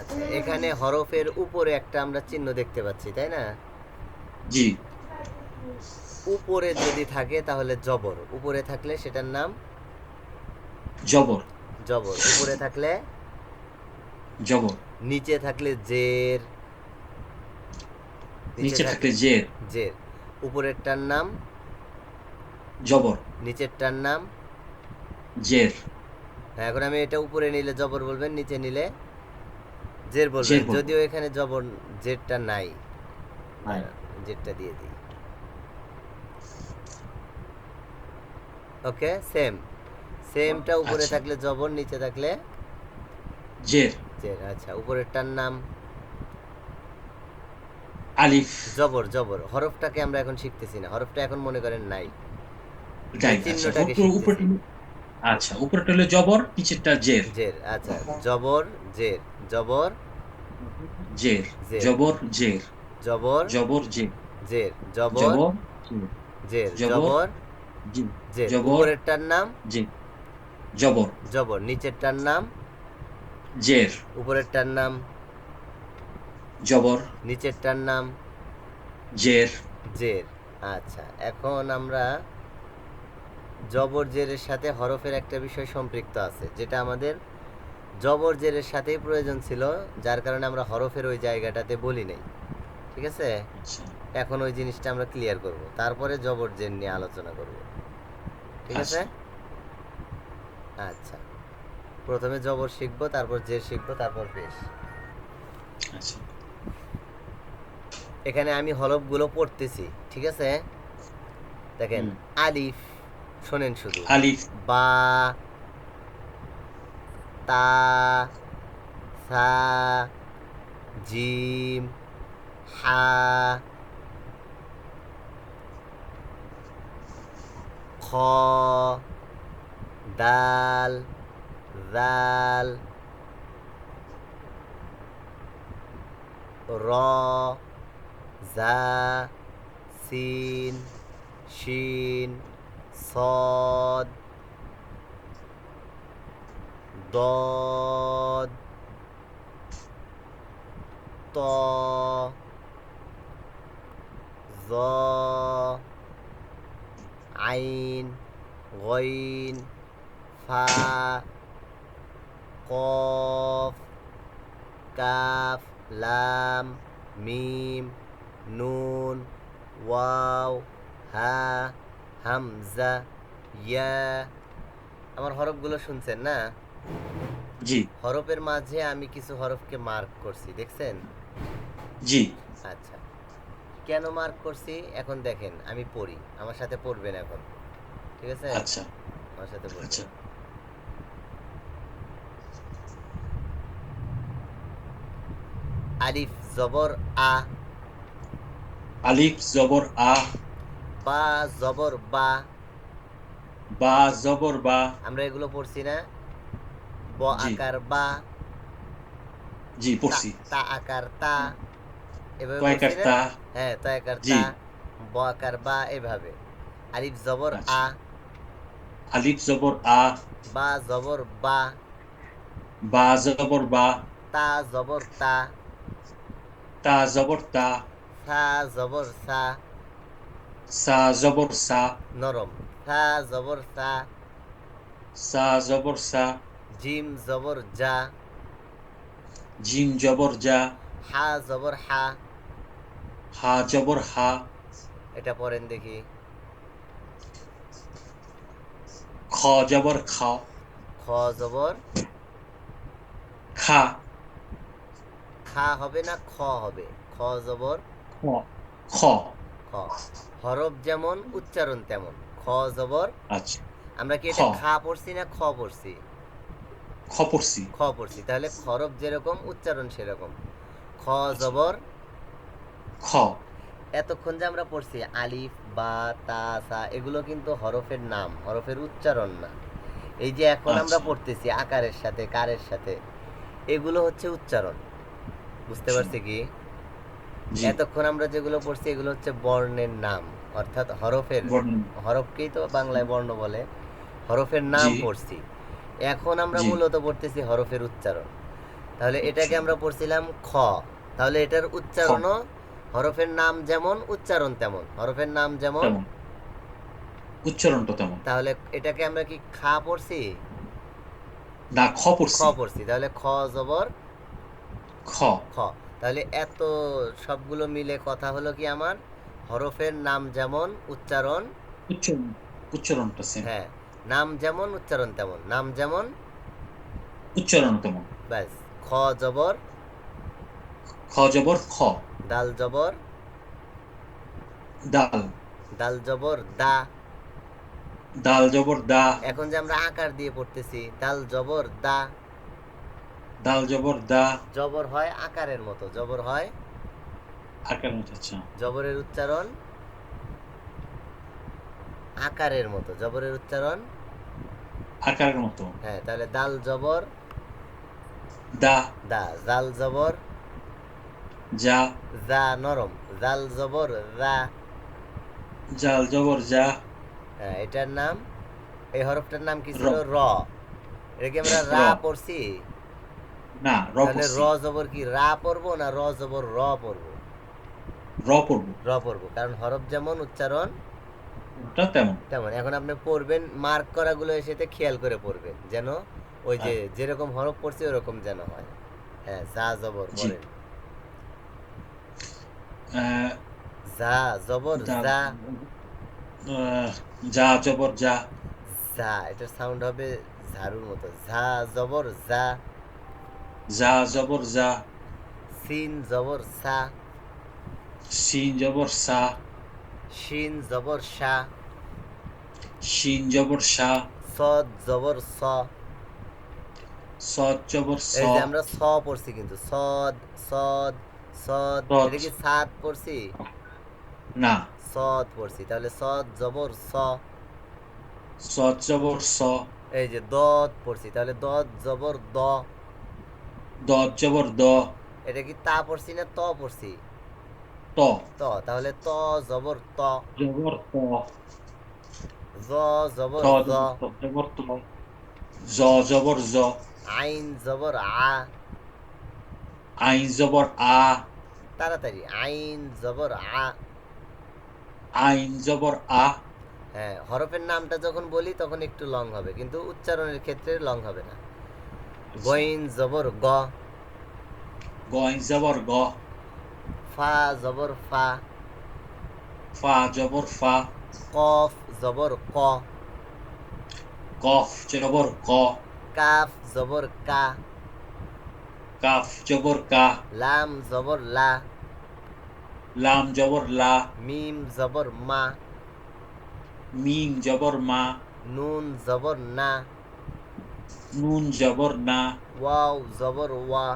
আচ্ছা এখানে হরফের উপরে একটা আমরা চিহ্ন দেখতে পাচ্ছি তাই না? জি। উপরে যদি থাকে তাহলে জবর উপরে থাকলে সেটার নাম? জবর। জবর উপরে থাকলে? জবর। নিচে থাকলে জের। নিচে থাক- থাকলে জের। জের। উপরেরটার নাম? জবর। নিচেরটার নাম? জের। হ্যাঁ, এখন আমি এটা উপরে নিলে জবর বলবেন নিচে নিলে জের বলবেন বলব। যদিও এখানে জবর জেরটা নাই। জেরটা দিয়ে দিই। ওকে সেম। সেমটা উপরে আচ্ছা। থাকলে জবর নিচে থাকলে জের। জের আচ্ছা। উপরেরটার নাম? আলিফ। জবর জবর। হরফটাকে আমরা এখন শিখতেছি না। হরফটা এখন মনে করেন নাই। চিহ্নটাকে উপর উপর আচ্ছা উপরটা হলো জবর নিচেরটা জের। জের আচ্ছা জবর জের জবর জের। জবর জের। জবর জবর জের। জের জবর জের জবর, জবর জের। উপরেরটার নাম? জি জবর। জবর নিচেরটার নাম? জের। উপরেরটার নাম? জবর। নিচেরটার নাম? জের। জের আচ্ছা এখন আমরা জবর জেরের সাথে হরফের একটা বিষয় সম্পৃক্ত আছে যেটা আমাদের জবর জেরের সাথেই প্রয়োজন ছিল যার কারণে আমরা হরফের ওই জায়গাটাতে বলি নাই। ঠিক আছে? আচ্ছা। এখন ওই জিনিসটা আমরা ক্লিয়ার করব। তারপরে জবর জের নিয়ে আলোচনা করব। ঠিক আছে? আচ্ছা। প্রথমে জবর শিখব তারপর জের শিখব তারপর পেশ। আচ্ছা। এখানে আমি হরফগুলো পড়তেছি ঠিক আছে? দেখেন আলিফ শোনেন শুধু। আলিফ। বা তা সা জিম হা খ দাল জাল র জা সিন শিন। صاد ضاد طا ظا عين غين فا قاف كاف لام ميم نون واو ها হামজা ইয়া। আমার হরফগুলো শুনছেন না? জি। হরফের মাঝে আমি কিছু হরফকে মার্ক করছি দেখছেন? জি। আচ্ছা। কেন মার্ক করছি? এখন দেখেন আমি পড়ি। আমার সাথে পড়বেন এখন। ঠিক আছে? আচ্ছা। আমার সাথে পড়বেন। আচ্ছা। আলিফ জবর আ। আলিফ জবর আ। বা জবর বা। বা জবর বা। আমরা এগুলো পড়ছি না। ব আকার বা। জি পড়ছি। তা আকার তা। এভাবে পড়ছি তা? হ্যাঁ তা আকার তা ব আকার বা এভাবে। আলিফ জবর আচ্ছা। আ। আলিফ জবর আ। বা জবর বা। বা জবর বা। তা জবর তা। তা জবর তা। সা জবর সা। সা জবর সা নরম সা জবর সা সা জবর সা জিম জবর যা জিম জবর যা হা জবর হা হা জবর হা এটা পড়েন দেখি খ জবর খ খ জবর খা খা হবে না খ হবে খ জবর খ খ খ। হরফ যেমন উচ্চারণ তেমন। খ জবর। আচ্ছা। আমরা কি এটা খ। পড়ছি না খ পড়ছি? খ পড়ছি। খ পড়ছি। তাহলে খরফ যেরকম উচ্চারণ সেরকম। খ জবর। খ। এতক্ষণ যে আমরা পড়ছি আলিফ বা তা সা এগুলো কিন্তু হরফের নাম হরফের উচ্চারণ না। এই যে এখন আমরা আচ্ছা। পড়তেছি আকারের সাথে কারের সাথে এগুলো হচ্ছে উচ্চারণ। বুঝতে আচ্ছা। পারছি কি? এতক্ষণ আমরা যেগুলো পড়ছি এগুলো হচ্ছে বর্ণের নাম অর্থাৎ হরফের হরফকেই তো বাংলায় বর্ণ বলে হরফের নাম পড়ছি। এখন আমরা মূলত পড়তেছি হরফের উচ্চারণ। তাহলে এটাকে আমরা পড়ছিলাম খ। তাহলে এটার উচ্চারণও হরফের নাম যেমন উচ্চারণ তেমন। হরফের নাম যেমন উচ্চারণটা তেমন। তাহলে এটাকে আমরা কি খা পড়ছি? না খ পড়ছি। খ পড়ছি। তাহলে খ জবর খ। খ। তাহলে এত সবগুলো মিলে কথা হলো কি আমার? হরফের নাম যেমন উচ্চারণ। উচ্চারণ উচ্চারণটা হ্যাঁ নাম যেমন উচ্চারণ তেমন। নাম যেমন? উচ্চারণ তেমন। ব্যাস খ জবর। খ জবর খ। দাল জবর। দাল। দাল জবর দা। দাল জবর দা। এখন যে আমরা আকার দিয়ে পড়তেছি দাল জবর দা। দাল জবর দা। জবর হয় আকারের মতো জবর হয় আকার মতো আচ্ছা। জবরের উচ্চারণ আকারের মতো জবরের উচ্চারণ আকারের মতো। হ্যাঁ তাহলে দাল জবর দা। দা জাল জবর যা। জা নরম জাল জবর জা জাল জবর যা। হ্যাঁ এটার নাম এই হরফটার নাম কি ছিল? র। এটা কি আমরা রা। পড়ছি। না র তাহলে র জবর কি রা পড়ব না র জবর র পড়ব? র পড়ব। র পড়ব কারণ হরফ যেমন উচ্চারণ তেমন। তেমন। এখন আপনি পড়বেন মার্ক করাগুলো এসেতে খেয়াল করে পড়বেন যেন ওই যে যেরকম হরফ পড়ছে ওরকম যেন হয়। হ্যাঁ যা জবর বলেন যা জবর যা যা। জবর যা। যা এটার সাউন্ড হবে ঝাড়ুর মতো। যা জবর যা। যা জবর যা। সিন জবর সা। সিন জবর সা। শিন জবর শা শিন জবর সা। সদ জবর স। সদ জবর স। এই যে আমরা স পড়ছি কিন্তু সদ সদ সদ। সদ। এটা কি সাদ পড়ছি? না। সদ পড়ছি তাহলে সদ জবর স। সদ জবর স। এই যে দদ পড়ছি তাহলে দদ জবর দ। দদ জবর দ। এটা কি তা পড়ছি না ত পড়ছি? ত। ত তাহলে ত জবর ত। জবর ত। জ জবর জ জবর ত। জ জবর জ। আইন জবর আ। আইন জবর আ। তাড়াতাড়ি আইন জবর আ। আইন জবর আ। হ্যাঁ হরফের নামটা যখন বলি তখন একটু লং হবে কিন্তু উচ্চারণের ক্ষেত্রে লং হবে না। গইন জবর গ গইন জবর গ ফা জবর ফা ফা জবর ফা কফ জবর ক কফ জবর ক কাফ জবর কা কাফ জবর কা লাম জবর লা লাম জবর লা মিম জবর মা মিম জবর মা নুন জবর না নুন জবর না ওয়াও জবর ওয়া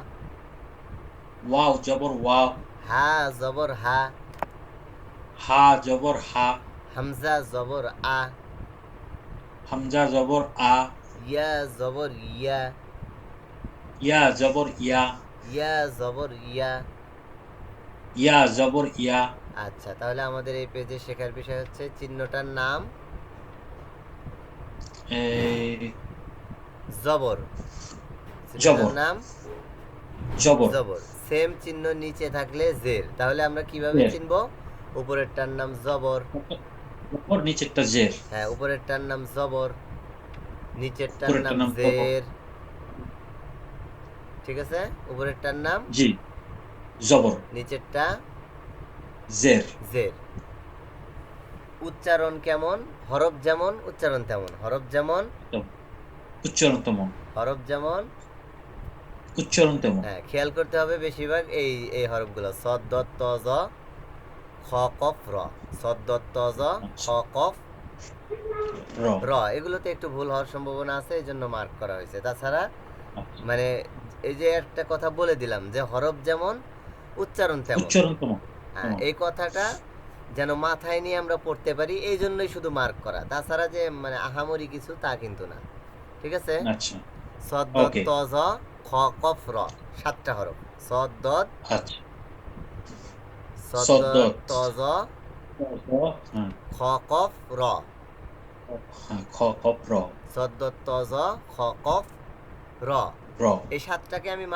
ওয়াও জবর ওয়াও হা জবর হা হা জবর হা হামজা জবর আ হামজা জবর আ ইয়া জবর ইয়া ইয়া জবর ইয়া ইয়া জবর ইয়া ইয়া জবর ইয়া আচ্ছা তাহলে আমাদের এই পেজে শেখার বিষয় হচ্ছে চিহ্নটার নাম। এই জবর। জবর। নাম? জবর। জবর। সেম চিহ্ন নিচে থাকলে জের। তাহলে আমরা কীভাবে। চিনবো? উপরেরটার নাম জবর। জবর নিচেরটা জের। হ্যাঁ উপরেরটার নাম জবর। নিচেরটার নাম জের। ঠিক আছে? উপরেরটার নাম? জি। জবর। নিচেরটা? জের। জের। উচ্চারণ কেমন? হরফ যেমন উচ্চারণ তেমন। হরফ যেমন উচ্চারণ তেমন হরফ যেমন? উচ্চারণ তেমন হ্যাঁ খেয়াল করতে হবে বেশিরভাগ এই এই হরফগুলো। সদ দত ত জ খ কফ র। সদ দত ত জ খ কফ র এগুলোতে একটু ভুল হওয়ার সম্ভাবনা আছে এই জন্য মার্ক করা হয়েছে। তাছাড়া আচ্ছা। মানে এই যে একটা কথা বলে দিলাম যে হরফ যেমন উচ্চারণ তেমন। হ্যাঁ, তেমন। এই কথাটা যেন মাথায় নিয়ে আমরা পড়তে পারি এই জন্যই শুধু মার্ক করা। তাছাড়া যে মানে আহামরি কিছু তা কিন্তু না। ঠিক আছে? আচ্ছা। সদ. ত জ খ কফ র সাতটা হরফ। সদ দত আচ্ছা। সদ। ত জ খ কফ র। হ্যাঁ, খ র। সদ ত জ খ কফ র। এই সাতটাকে আমি